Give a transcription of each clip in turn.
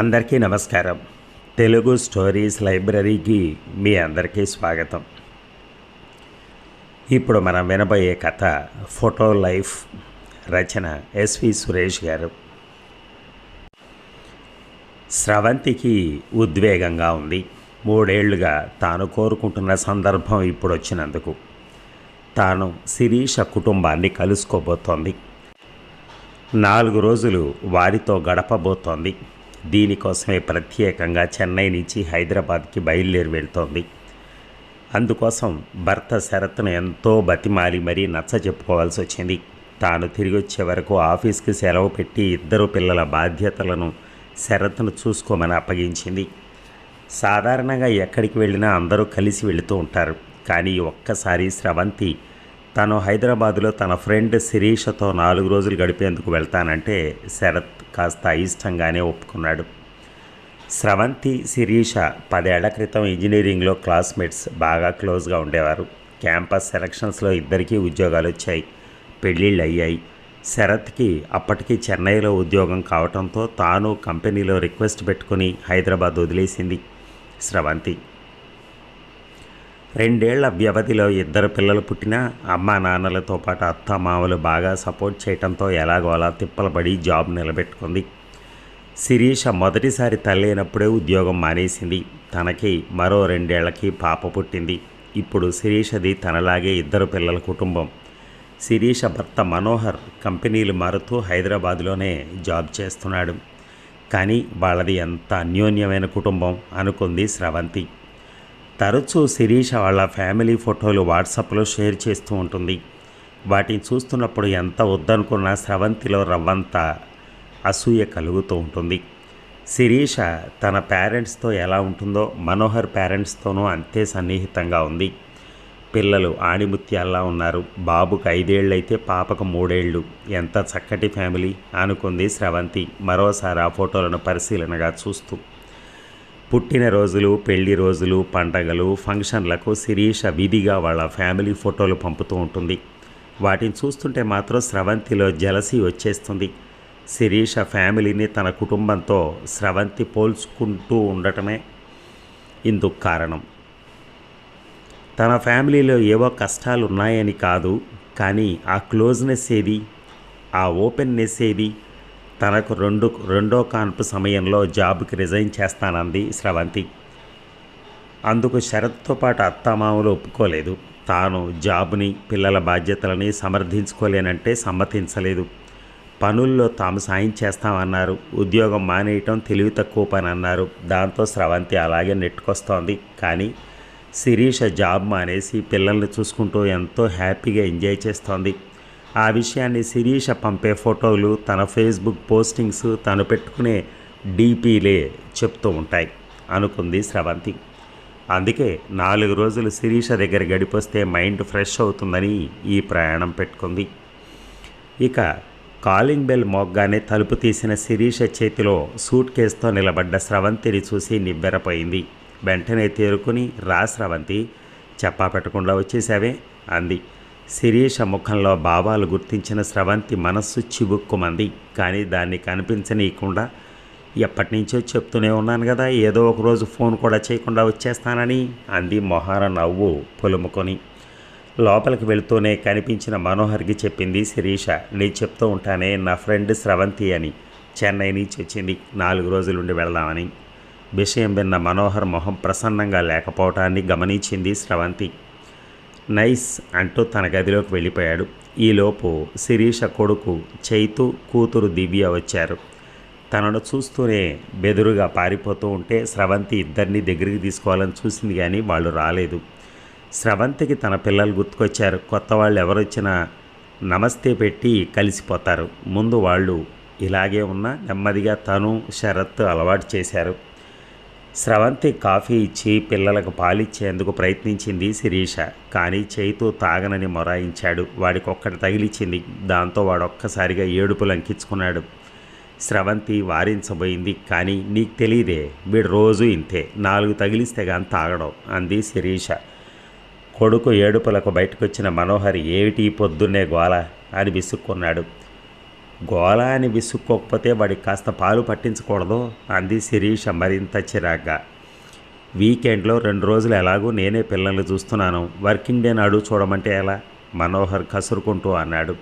అందరికీ నమస్కారం. తెలుగు స్టోరీస్ లైబ్రరీకి మీ అందరికీ స్వాగతం. ఇప్పుడు మనం వినబోయే కథ ఫోటో లైఫ్ రచన ఎస్వి సురేష్ గారు. స్రవంతికి ఉద్వేగంగా ఉంది. మూడేళ్ళుగా తాను కోరుకుంటున్న సందర్భం ఇప్పుడు వచ్చినందుకు. తాను శిరీష కుటుంబాన్ని కలుసుకోబోతోంది. నాలుగు రోజులు వారితో గడపబోతోంది. దీనికోసమే ప్రత్యేకంగా చెన్నై నుంచి హైదరాబాద్కి బయలుదేరి వెళ్తోంది. అందుకోసం భర్త శరత్ను ఎంతో బతిమాలి మరీ నచ్చ చెప్పుకోవాల్సి వచ్చింది. తాను తిరిగి వచ్చే వరకు ఆఫీస్కి సెలవు పెట్టి ఇద్దరు పిల్లల బాధ్యతలను శరత్ను చూసుకోమని అప్పగించింది. సాధారణంగా ఎక్కడికి వెళ్ళినా అందరూ కలిసి వెళుతూ ఉంటారు. కానీ ఒక్కసారి స్రవంతి తను హైదరాబాదులో తన ఫ్రెండ్ శిరీషతో నాలుగు రోజులు గడిపేందుకు వెళ్తానంటే శరత్ కాస్త అయిష్టంగానే ఒప్పుకున్నాడు. స్రవంతి శిరీష పదేళ్ళ క్రితం ఇంజనీరింగ్లో క్లాస్మేట్స్ బాగా క్లోజ్గా ఉండేవారు. క్యాంపస్ సెలక్షన్స్లో ఇద్దరికీ ఉద్యోగాలు వచ్చాయి. పెళ్ళిళ్ళు అయ్యాయి. శరత్కి అప్పటికి చెన్నైలో ఉద్యోగం కావడంతో తాను కంపెనీలో రిక్వెస్ట్ పెట్టుకుని హైదరాబాద్ వదిలేసింది స్రవంతి. రెండేళ్ళ వ్యవధిలో ఇద్దరు పిల్లలు పుట్టినా అమ్మా నాన్నలతో పాటు అత్త మామలు బాగా సపోర్ట్ చేయడంతో ఎలాగో అలా తిప్పలబడి జాబ్ నిలబెట్టుకుంది. శిరీష మొదటిసారి తల్లైనప్పుడే ఉద్యోగం మానేసింది. తనకి మరో రెండేళ్ళకి పాప పుట్టింది. ఇప్పుడు శిరీషది తనలాగే ఇద్దరు పిల్లల కుటుంబం. శిరీష భర్త మనోహర్ కంపెనీలు మారుతూ హైదరాబాద్లోనే జాబ్ చేస్తున్నాడు. కానీ వాళ్ళది ఎంత అన్యోన్యమైన కుటుంబం అనుకుంది స్రవంతి. తరచూ శిరీష వాళ్ళ ఫ్యామిలీ ఫోటోలు వాట్సాప్లో షేర్ చేస్తూ ఉంటుంది. వాటిని చూస్తున్నప్పుడు ఎంత వద్దనుకున్నా స్రవంతిలో రవ్వంత అసూయ కలుగుతూ ఉంటుంది. శిరీష తన పేరెంట్స్తో ఎలా ఉంటుందో మనోహర్ పేరెంట్స్తోనూ అంతే సన్నిహితంగా ఉంది. పిల్లలు ఆణిముత్యాల్లా ఉన్నారు. బాబుకు ఐదేళ్ళైతే పాపకు మూడేళ్ళు. ఎంత చక్కటి ఫ్యామిలీ అనుకుంది స్రవంతి మరోసారి ఆ ఫోటోలను పరిశీలనగా చూస్తూ. పుట్టినరోజులు పెళ్ళి రోజులు పండగలు ఫంక్షన్లకు శిరీష విధిగా వాళ్ళ ఫ్యామిలీ ఫోటోలు పంపుతూ ఉంటుంది. వాటిని చూస్తుంటే మాత్రం స్రవంతిలో జలసి వచ్చేస్తుంది. శిరీష ఫ్యామిలీని తన కుటుంబంతో స్రవంతి పోల్చుకుంటూ ఉండటమే ఇందుకు కారణం. తన ఫ్యామిలీలో ఏవో కష్టాలు ఉన్నాయని కాదు కానీ ఆ క్లోజ్నెస్ ఏది? ఆ ఓపెన్నెస్ ఏది? తనకు రెండు రెండో కాన్పు సమయంలో జాబ్కి రిజైన్ చేస్తానంది స్రవంతి. అందుకు షరత్తో పాటు అత్తమామలు ఒప్పుకోలేదు. తాను జాబ్ని పిల్లల బాధ్యతలని సమర్థించుకోలేనంటే సమ్మతించలేదు. పనుల్లో తాము సాయం చేస్తామన్నారు. ఉద్యోగం మానేయటం తెలివి తక్కువ పని అన్నారు దాంతో స్రవంతి అలాగే నెట్టుకొస్తోంది. కానీ శిరీష జాబ్ మానేసి పిల్లల్ని చూసుకుంటూ ఎంతో హ్యాపీగా ఎంజాయ్ చేస్తోంది. ఆ విషయాన్ని శిరీష పంపే ఫోటోలు తన ఫేస్బుక్ పోస్టింగ్స్ తను పెట్టుకునే డీపీలే చెప్తూ ఉంటాయి అనుకుంది స్రవంతి. అందుకే నాలుగు రోజులు శిరీష దగ్గర గడిపొస్తే మైండ్ ఫ్రెష్ అవుతుందని ఈ ప్రయాణం పెట్టుకుంది. ఇక కాలింగ్ బెల్ మోగ్గానే తలుపు తీసిన శిరీష చేతిలో సూట్ కేసుతో నిలబడ్డ స్రవంతిని చూసి నిబ్బెరపోయింది వెంటనే తేరుకుని రా స్రవంతి చెప్పా పెట్టకుండా వచ్చేసావే అంది. శిరీష ముఖంలో భావాలు గుర్తించిన స్రవంతి మనస్సు చిబుక్కుమంది కానీ దాన్ని కనిపించనీయకుండా ఎప్పటి నుంచో చెప్తూనే ఉన్నాను కదా ఏదో ఒక రోజు ఫోన్ కూడా చేయకుండా వచ్చేస్తానని అంది మొహార నవ్వు పొలుముకొని. లోపలికి వెళుతూనే కనిపించిన మనోహర్కి చెప్పింది శిరీష నేను చెప్తూ ఉంటానే నా ఫ్రెండ్ స్రవంతి అని. చెన్నై నుంచి వచ్చింది నాలుగు రోజులుండి వెళ్దామని. విషయం విన్న మనోహర్ మొహం ప్రసన్నంగా లేకపోవటాన్ని గమనించింది స్రవంతి. నైస్ అంటూ తన గదిలోకి వెళ్ళిపోయాడు. ఈలోపు శిరీష కొడుకు చైతు కూతురు దివ్య వచ్చారు. తనను చూస్తూనే బెదురుగా పారిపోతూ ఉంటే స్రవంతి ఇద్దరిని దగ్గరికి తీసుకోవాలని చూసింది కానీ వాళ్ళు రాలేదు. స్రవంతికి తన పిల్లలు గుర్తుకొచ్చారు. కొత్త వాళ్ళు ఎవరొచ్చినా నమస్తే పెట్టి కలిసిపోతారు. ముందు వాళ్ళు ఇలాగే ఉన్న నెమ్మదిగా తను శరత్ అలవాటు చేశారు. స్రవంతి కాఫీ ఇచ్చి పిల్లలకు పాలిచ్చేందుకు ప్రయత్నించింది శిరీష. కానీ చేయితో తాగనని మొరాయించాడు. వాడికొక్కటి తగిలిచ్చింది. దాంతో వాడొక్కసారిగా ఏడుపులు అంకించుకున్నాడు స్రవంతి వారించబోయింది. కానీ నీకు తెలియదే వీడు రోజు ఇంతే. నాలుగు తగిలిస్తే కానీ తాగడం అంది శిరీష. కొడుకు ఏడుపులకు బయటకొచ్చిన మనోహర్ ఏమిటి పొద్దున్నే గోల? అని విసుక్కున్నాడు. గోళ అని విసుక్కోకపోతే వాడికి కాస్త పాలు పట్టించకూడదు అంది శిరీష మరింత చిరాగ్గా. వీకెండ్లో రెండు రోజులు ఎలాగూ నేనే పిల్లల్ని చూస్తున్నాను. వర్కింగ్ డే నాడు చూడమంటే ఎలా? మనోహర్ కసురుకుంటూ అన్నాడు.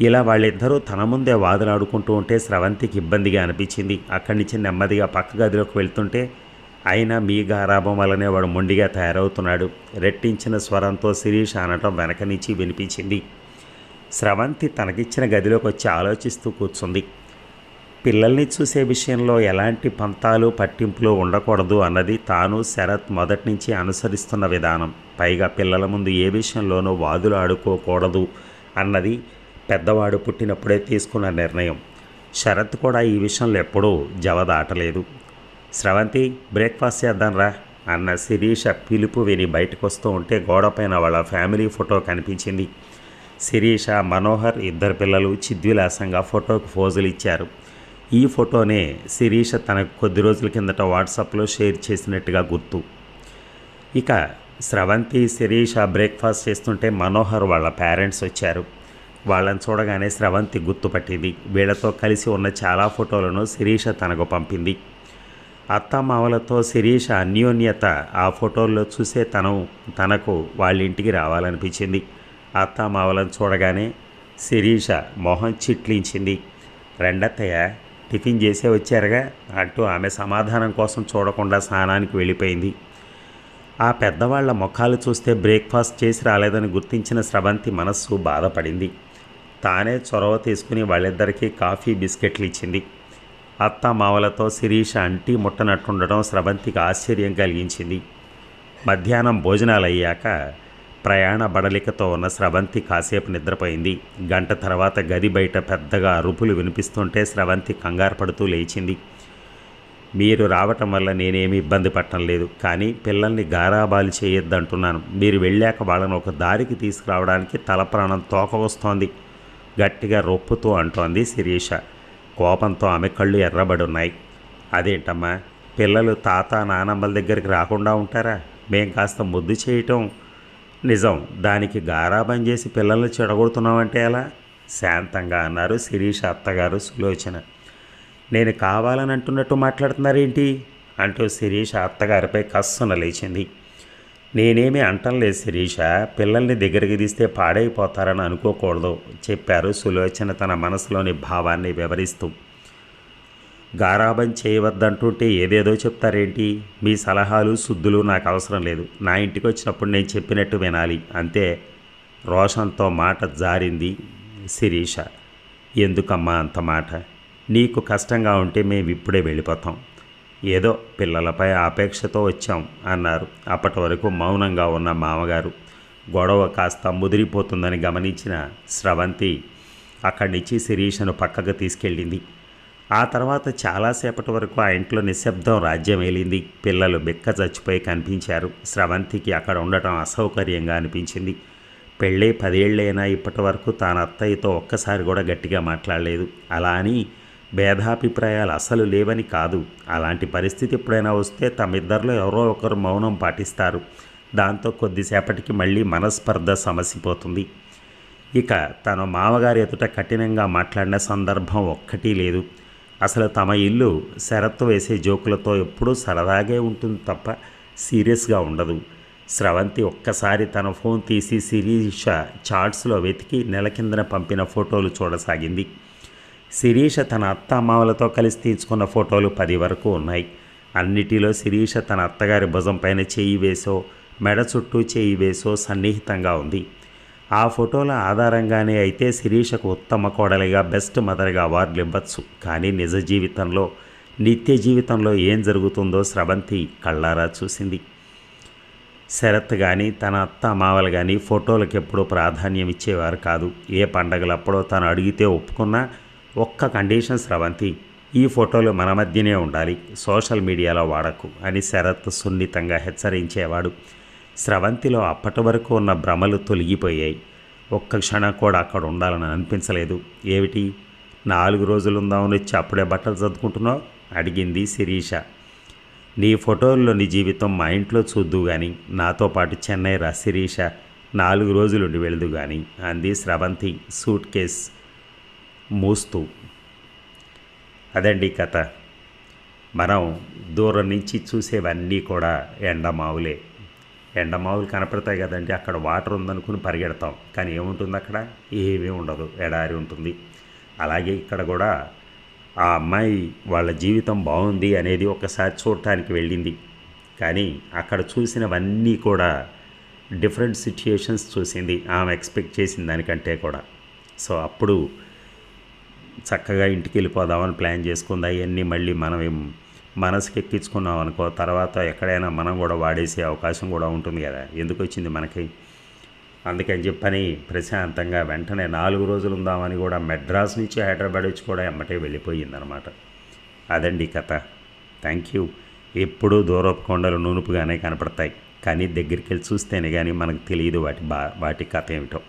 ఇలా వాళ్ళిద్దరూ తన ముందే వాదులాడుకుంటూ ఉంటే స్రవంతికి ఇబ్బందిగా అనిపించింది. అక్కడి నుంచి నెమ్మదిగా పక్క గదిలోకి వెళ్తుంటే అయినా మీ గారాభం వల్లనే వాడు మొండిగా తయారవుతున్నాడు. రెట్టించిన స్వరంతో శిరీష అనటం వెనక నుంచి వినిపించింది. స్రవంతి తనకిచ్చిన గదిలోకి వచ్చి ఆలోచిస్తూ కూర్చుంది. పిల్లల్ని చూసే విషయంలో ఎలాంటి పంతాలు పట్టింపులు ఉండకూడదు అన్నది తాను శరత్ మొదటి నుంచి అనుసరిస్తున్న విధానం. పైగా పిల్లల ముందు ఏ విషయంలోనూ వాదులు ఆడుకోకూడదు అన్నది పెద్దవాడు పుట్టినప్పుడే తీసుకున్న నిర్ణయం. శరత్ కూడా ఈ విషయంలో ఎప్పుడూ జవదాటలేదు స్రవంతి బ్రేక్ఫాస్ట్ చేద్దాంరా అన్న శిరీష పిలుపు విని బయటకు వస్తూ ఉంటే గోడపైన వాళ్ళ ఫ్యామిలీ ఫోటో కనిపించింది. శిరీష మనోహర్ ఇద్దరు పిల్లలు చిద్విలాసంగా ఫోటోకు ఫోజులు ఇచ్చారు. ఈ ఫోటోనే శిరీష తనకు కొద్ది రోజుల కిందట వాట్సాప్లో షేర్ చేసినట్టుగా గుర్తు. ఇక స్రవంతి శిరీష బ్రేక్ఫాస్ట్ చేస్తుంటే మనోహర్ వాళ్ళ పేరెంట్స్ వచ్చారు. వాళ్ళని చూడగానే స్రవంతి గుర్తుపట్టింది. వీళ్ళతో కలిసి ఉన్న చాలా ఫోటోలను శిరీష తనకు పంపింది. అత్తమామలతో శిరీష అన్యోన్యత ఆ ఫోటోల్లో చూసే తను తనకు వాళ్ళ ఇంటికి రావాలనిపించింది. అత్తామావలను చూడగానే శిరీష మొహం చిట్లించింది. రెండత్తయ్య టిఫిన్ చేసే వచ్చారుగా అంటూ ఆమె సమాధానం కోసం చూడకుండా స్నానానికి వెళ్ళిపోయింది. ఆ పెద్దవాళ్ళ ముఖాలు చూస్తే బ్రేక్ఫాస్ట్ చేసి రాలేదని గుర్తించిన స్రవంతి మనస్సు బాధపడింది. తానే చొరవ తీసుకుని వాళ్ళిద్దరికీ కాఫీ బిస్కెట్లు ఇచ్చింది. అత్త మావలతో శిరీష అంటి ముట్టనట్టుండడం స్రవంతికి ఆశ్చర్యం కలిగించింది. మధ్యాహ్నం భోజనాలు అయ్యాక ప్రయాణ బడలికతో ఉన్న స్రవంతి కాసేపు నిద్రపోయింది. గంట తర్వాత గది బయట పెద్దగా అరుపులు వినిపిస్తుంటే స్రవంతి కంగారు పడుతూ లేచింది. మీరు రావటం వల్ల నేనేమి ఇబ్బంది పట్టడం లేదు కానీ పిల్లల్ని గారాబాలు చేయొద్దంటున్నాను. మీరు వెళ్ళాక వాళ్ళని ఒక దారికి తీసుకురావడానికి తల ప్రాణం తోక వస్తోంది. గట్టిగా రొప్పుతూ అంటోంది శిరీష. కోపంతో ఆమె కళ్ళు ఎర్రబడి ఉన్నాయి. అదేంటమ్మా పిల్లలు తాత నానమ్మల దగ్గరికి రాకుండా ఉంటారా? మేం కాస్త ముద్దు చేయటం నిజం. దానికి గారాబం చేసి పిల్లల్ని చెడగొడుతున్నామంటే ఎలా? శాంతంగా అన్నారు శిరీష అత్తగారు సులోచన. నేను కావాలని అంటున్నట్టు మాట్లాడుతున్నారేంటి? అంటూ శిరీష అత్తగారిపై కస్సున లేచింది. నేనేమీ అంటంలేదు శిరీష. పిల్లల్ని దగ్గరికి తీస్తే పాడైపోతారని అనుకోకూడదు చెప్పారు సులోచన తన మనసులోని భావాన్ని వివరిస్తూ. గారాబం చేయవద్దంటుంటే ఏదేదో చెప్తారేంటి? మీ సలహాలు శుద్ధులు నాకు అవసరం లేదు. నా ఇంటికి వచ్చినప్పుడు నేను చెప్పినట్టు వినాలి. అంతే. రోషంతో మాట జారింది శిరీష. ఎందుకమ్మా అంత మాట? నీకు కష్టంగా ఉంటే మేము ఇప్పుడే వెళ్ళిపోతాం. ఏదో పిల్లలపై ఆపేక్షతో వచ్చాం అన్నారు. అప్పటి వరకు మౌనంగా ఉన్న మామగారు. గొడవ కాస్త ముదిరిపోతుందని గమనించిన స్రవంతి అక్కడి నుంచి శిరీషను పక్కకు తీసుకెళ్ళింది. ఆ తర్వాత చాలాసేపటి వరకు ఆ ఇంట్లో నిశ్శబ్దం రాజ్యం ఏలింది. పిల్లలు బిక్క చచ్చిపోయి కనిపించారు. స్రవంతికి అక్కడ ఉండటం అసౌకర్యంగా అనిపించింది. పెళ్ళే పదేళ్ళైనా ఇప్పటి వరకు తాను అత్తయ్యతో ఒక్కసారి కూడా గట్టిగా మాట్లాడలేదు. అలా అని భేదాభిప్రాయాలు అసలు లేవని కాదు. అలాంటి పరిస్థితి ఎప్పుడైనా వస్తే తమిద్దరిలో ఎవరో ఒకరు మౌనం పాటిస్తారు. దాంతో కొద్దిసేపటికి మళ్ళీ మనస్పర్ధ సమసిపోతుంది. ఇక తన మామగారి ఎదుట కఠినంగా మాట్లాడిన సందర్భం ఒక్కటి లేదు. అసలు తమ ఇల్లు శరత్ వేసే జోకులతో ఎప్పుడూ సరదాగే ఉంటుంది తప్ప సీరియస్గా ఉండదు. స్రవంతి ఒక్కసారి తన ఫోన్ తీసి శిరీష చాట్స్లో వెతికి నెల కిందన పంపిన ఫోటోలు చూడసాగింది. శిరీష తన అత్త అమ్మావులతో కలిసి తీసుకున్న ఫోటోలు పది వరకు ఉన్నాయి. అన్నిటిలో శిరీష తన అత్తగారి భుజం పైన చేయి వేసో మెడ చుట్టూ చేయి వేసో సన్నిహితంగా ఉంది. ఆ ఫోటోల ఆధారంగానే అయితే శిరీషకు ఉత్తమ కోడలిగా బెస్ట్ మదర్గా అవార్డులు ఇవ్వచ్చు. కానీ నిజ జీవితంలో నిత్య జీవితంలో ఏం జరుగుతుందో స్రవంతి కళ్ళారా చూసింది. శరత్ కానీ తన అత్త మావలు కానీ ఫోటోలకు ఎప్పుడూ ప్రాధాన్యం ఇచ్చేవారు కాదు. ఏ పండగలప్పుడో తను అడిగితే ఒప్పుకున్నా ఒక్క కండిషన్ స్రవంతి ఈ ఫోటోలు మన మధ్యనే ఉండాలి సోషల్ మీడియాలో వాడకు అని శరత్ సున్నితంగా హెచ్చరించేవాడు. స్రవంతిలో అప్పటి వరకు ఉన్న భ్రమలు తొలగిపోయాయి. ఒక్క క్షణం కూడా అక్కడ ఉండాలని అనిపించలేదు. ఏమిటి? నాలుగు రోజులు ఉందామని వచ్చి అప్పుడే బట్టలు చదువుకుంటున్నావు అడిగింది శిరీష. నీ ఫోటోల్లో నీ జీవితం మా ఇంట్లో చూద్దు కానీ నాతో పాటు చెన్నై రా శిరీష. నాలుగు రోజులుండి వెళదు కానీ అంది స్రవంతి సూట్ కేస్ మూస్తూ. అదండి కథ. మనం దూరం నుంచి చూసేవన్నీ కూడా ఎండమావులే. ఎండమావులు కనపడతాయి కదండి అక్కడ వాటర్ ఉందనుకుని పరిగెడతాం. కానీ ఏముంటుంది అక్కడ? ఏమీ ఉండదు ఎడారి ఉంటుంది. అలాగే ఇక్కడ కూడా ఆ అమ్మాయి వాళ్ళ జీవితం బాగుంది అనేది ఒకసారి చూడటానికి వెళ్ళింది. కానీ అక్కడ చూసినవన్నీ కూడా డిఫరెంట్ సిచ్యుయేషన్స్ చూసింది. ఆమె ఎక్స్పెక్ట్ చేసిన దానికంటే కూడా. సో అప్పుడు చక్కగా ఇంటికి వెళ్ళిపోదామని ప్లాన్ చేసుకుంది. అవన్నీ మళ్ళీ మనం మనసుకి ఎక్కించుకున్నాం అనుకో తర్వాత ఎక్కడైనా మనం కూడా వాడేసే అవకాశం కూడా ఉంటుంది కదా. ఎందుకు వచ్చింది మనకి అందుకని చెప్పని ప్రశాంతంగా వెంటనే నాలుగు రోజులు ఉందామని కూడా మెడ్రాస్ నుంచి హైదరాబాద్ వచ్చి కూడా ఎమ్మటే వెళ్ళిపోయిందనమాట. అదండి కథ. Thank you. ఎప్పుడూ దూరపు కొండలు నూనుపుగానే కనపడతాయి. కానీ దగ్గరికి వెళ్ళి చూస్తేనే కానీ మనకు తెలియదు వాటి బా వాటి కథ ఏమిటో.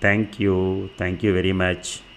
Thank you. Thank you very much.